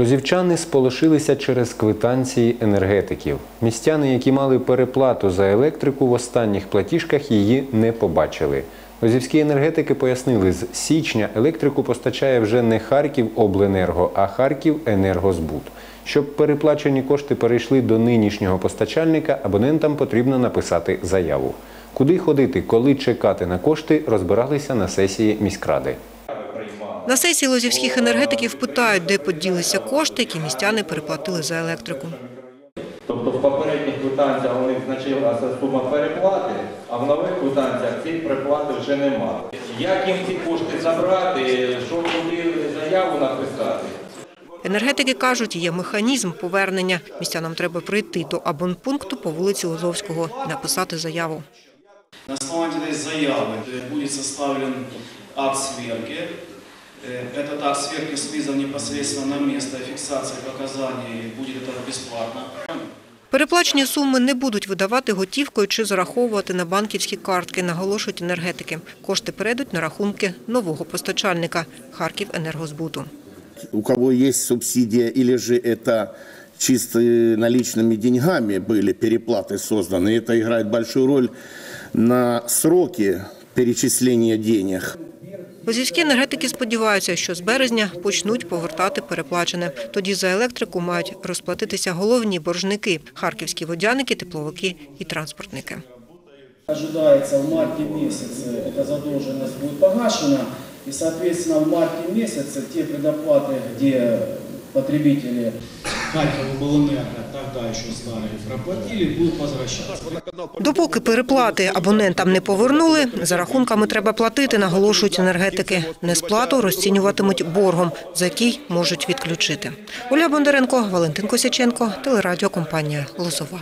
Лозівчани сполошилися через квитанції енергетиків. Містяни, які мали переплату за електрику, в останніх платіжках її не побачили. Лозівські енергетики пояснили, з січня електрику постачає вже не Харків Обленерго, а Харків Енергозбут. Щоб переплачені кошти перейшли до нинішнього постачальника, абонентам потрібно написати заяву. Куди ходити, коли чекати на кошти, розбиралися на сесії міськради. На сесії лозівських енергетиків питають, де поділися кошти, які містяни переплатили за електрику. Тобто в попередніх квитанціях у них значилася сума переплати, а в нових квитанціях цієї переплати вже немає. Як їм ці кошти забрати, що куди заяву написати? Енергетики кажуть, є механізм повернення. Містянам треба прийти до абонпункту по вулиці Лозовського і написати заяву. На основании этой заявы э, будет составлен акт сверки. Э, Этот акт сверки с визом непосредственно на место фиксации показаний будет это бесплатно. Переплачені суми не будуть видавати готівкою чи зараховувати на банківські картки, наголошують енергетики. Кошти перейдуть на рахунки нового постачальника – Харків Енергозбуту. у кого есть субсидия, или же это чисто наличными деньгами были переплаты созданы, это играет большую роль на сроки перечисления денег. Лозівські енергетики сподіваються, що з березня почнуть повертати переплачене. Тоді за електрику мають розплатитися головні боржники – харківські водяники, тепловики і транспортники. Ожидается в марте месяце эта задолженность будет погашена, и, соответственно, в марте месяце те предоплаты, где потребители Харьков Обленерго тогда еще старые проплатили, будуть возвращаться. Допоки переплати абонентам не повернули, за рахунками треба платити, наголошують енергетики. Несплату розцінюватимуть боргом, за який можуть відключити. Оля Бондаренко, Валентин Косяченко, телерадіокомпанія «Лозова».